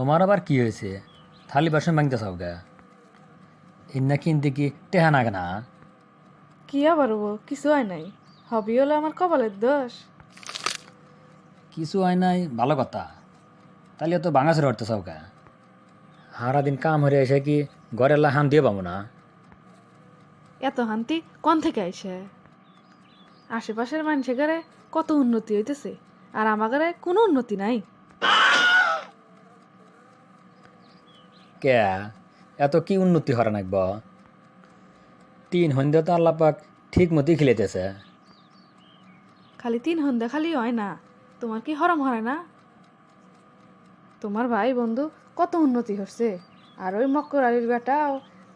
তোমার আবার কি হয়েছে? থালি বাসন ভাঙতে চাও গা ইন্না কিনতে কি টেহা নাগে না কি আবার হব? কিছু হয় নাই। হবি হলো আমার কপালের দোষ। কিছু হয় নাই ভালো কথা। তাহলে তো বাঙাচের হরতে চাও গা সারা দিন কাম হয়ে এসে কি ঘরের হান দিয়ে পাবো না? এত হান্তি কোন থেকে আইসে? আশেপাশের মানুষের ঘরে কত উন্নতি হইতেছে আর আমার ঘরে কোনো উন্নতি নাই। কে? এত কি উন্নতি হরা নাকব তিন সন্ধ্যা তো আল্লাপাক ঠিক মতোই খিলাইতেছে। খালি তিন হন্দে খালি হয় না। তোমার কি হরম হয় না? তোমার ভাই বন্ধু কত উন্নতি হচ্ছে আর ওই মক্কর আলীর বেটাও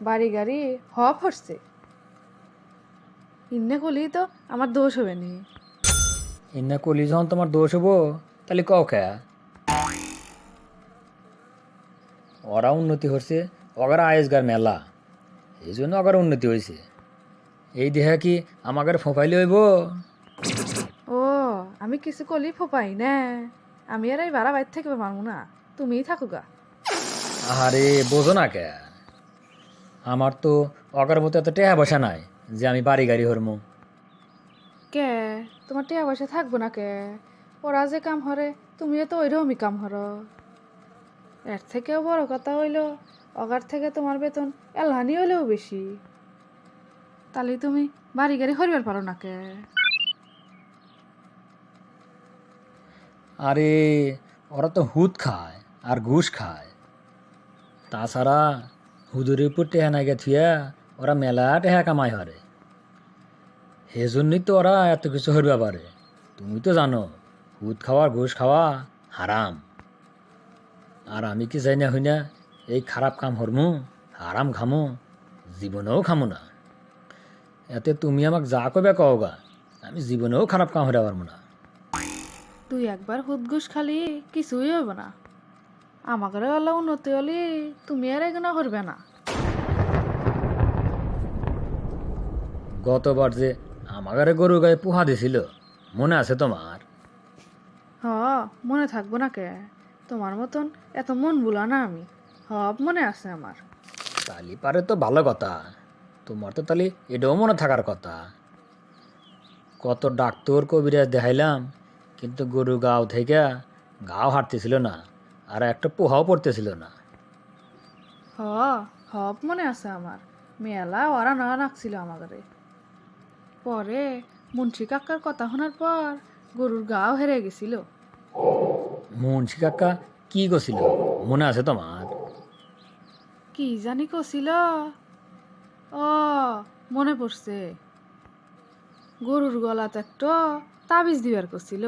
বাড়ি গাড়ি হপ হচ্ছে ইন্নে কলি তো আমার দোষ হবে নি। ইন্না কলি যখন তোমার দোষ হব তাহলে কও কে? ওরা উন্নতি হচ্ছে ওগার আয়েসগার মেলা। এই জন্য ওগার উন্নতি হয়েছে। এই দেহা কি আমাদের ফোঁপাইলে হইব ও আমি কিছু কলি ফোপাই না। আমি আর এই বাড়া বাইর থেকে পারব না। তুমিই থাকো গা আরে বোঝো না কে? আমার তো অগার মতো এত টেহা বসা নাই যে আমি বাড়ি গাড়ি হরমু। কে? তোমার টেহা পয়সা থাকব না কে? ওরা যে কাম হরে তুমিও তো ওইরকমই কাম হর। এর থেকেও বড় কথা হইল, অগার থেকে তোমার বেতন এলানি হইলেও বেশি। তাহলে তুমি বাড়ি গাড়ি হরিবার পারো না কে? আরে, ওরা তো হুদ খায় আর ঘুষ খায়। তাছাড়া হুদুর উপর টেহা নাই থুয়া ওরা মেলা টেহা কামাই হরে। সেজন্যই তো ওরা এত কিছু হরবা পারে। তুমি তো জানো, হুদ খাওয়া, ঘুষ খাওয়া হারাম। আর আমি কি চাই না হই না এই খারাপ কাম হরমু হারাম খামু জীবনেও খামু না। এতে তুমি আমাক যা কবে কওগা আমি জীবনেও খারাপ কাম হরে পারব না। তুই একবার হুদঘুস খালি কিছুই হইব না। আমাকে আল্লাহ উন্নতি হলি তুমি আর এগুলো করবে না। গতবার যে আমাগারে গরু গায়ে পোহা দিছিল মনে আছে তোমার? হ মনে থাকব না কে? তোমার মতন এত মন বুলা না আমি। সব মনে আছে আমার। তালি পারে তো ভালো কথা। তোমার তো তালি এটাও মনে থাকার কথা। কত ডাক্তর কবিরাজ দেখাইলাম কিন্তু গরু গাও থেকে গাও হাঁটতেছিল না আর একটা পোহাও পড়তেছিল না। হ হব মনে আছে আমার। মেলা ওরা না রাখছিল আমাকে পরে মুন্সি কাকার কথা শোনার পর গরুর গাও হেরে গেছিল। মুন্সি কাকা কি গছিল মনে আছে তোমার? কি জানি কছিল ও মনে পড়ছে। গরুর গলাত একটা তাবিজ দিবার করছিল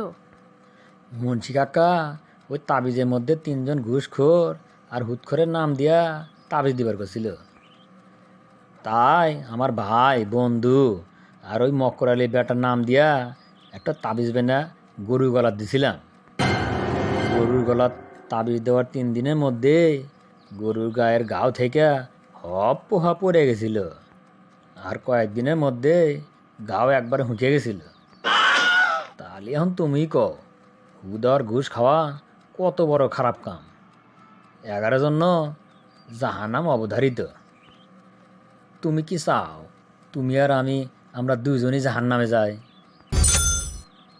মুন্সি কাকা ওই তাবিজের মধ্যে তিনজন ঘুষখোর আর হুৎখোরের নাম দিয়া তাবিজ দিবার করছিল তাই আমার ভাই বন্ধু আর ওই মকর আলী বেটার নাম দিয়া একটা তাবিজ বেনা গরুর গলাত দিছিলাম। গরুর গলাত তাবিজ দেওয়ার তিন দিনের মধ্যে গরুর গায়ের গাও থেকে হপ পোহা পড়ে গেছিল। আর কয়েকদিনের মধ্যে গাও একবার হুঁকে গেছিল। তাহলে এখন তুমি কও হুদার ঘুষ খাওয়া কত বড় খারাপ কাম। এগারো জন্য জাহানাম অবধারিত। তুমি কি চাও, তুমি আর আমি, আমরা দুইজনই জাহান নামে যাই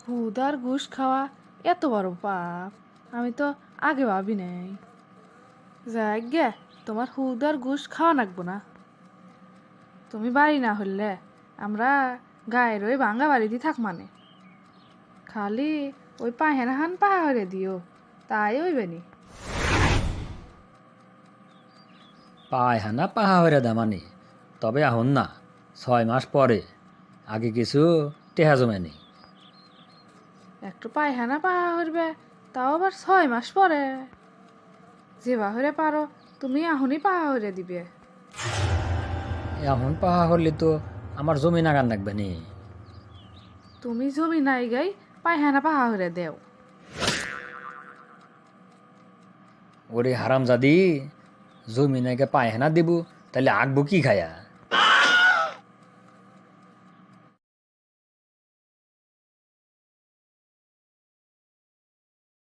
হুদার ঘুষ খাওয়া এত বড় পাপ। আমি তো আগে ভাবি নাই। যাই গে তোমার হুদার ঘুষ খাওয়া লাগবো না। তুমি বাড়ি না হইলে আমরা গায়ের ওই ভাঙ্গা বাড়িতে থাক মানে। খালি ওই পাহেনা হান পাহাড়ে দিও তাই হইবে নি। পায় হানা পাহা হইরা দামানি তবে আহন না ছয় মাস পরে আগে কিছু টেহা জমেনি একটু পায়খানা পাহা হইবে তাও আবার ছয় মাস পরে। যে বাহরে পারো তুমি আহুনি পাহা হইরে দিবে। এখন পাহা হলে তো আমার জমি নাগান লাগবে নি। তুমি জমি নাই গাই পায়খানা পাহা হইরে দেও। ওরে হারাম জাদি জমি নাইকে পায় হেনা দিব তাহলে আঁকবো কি খায়া?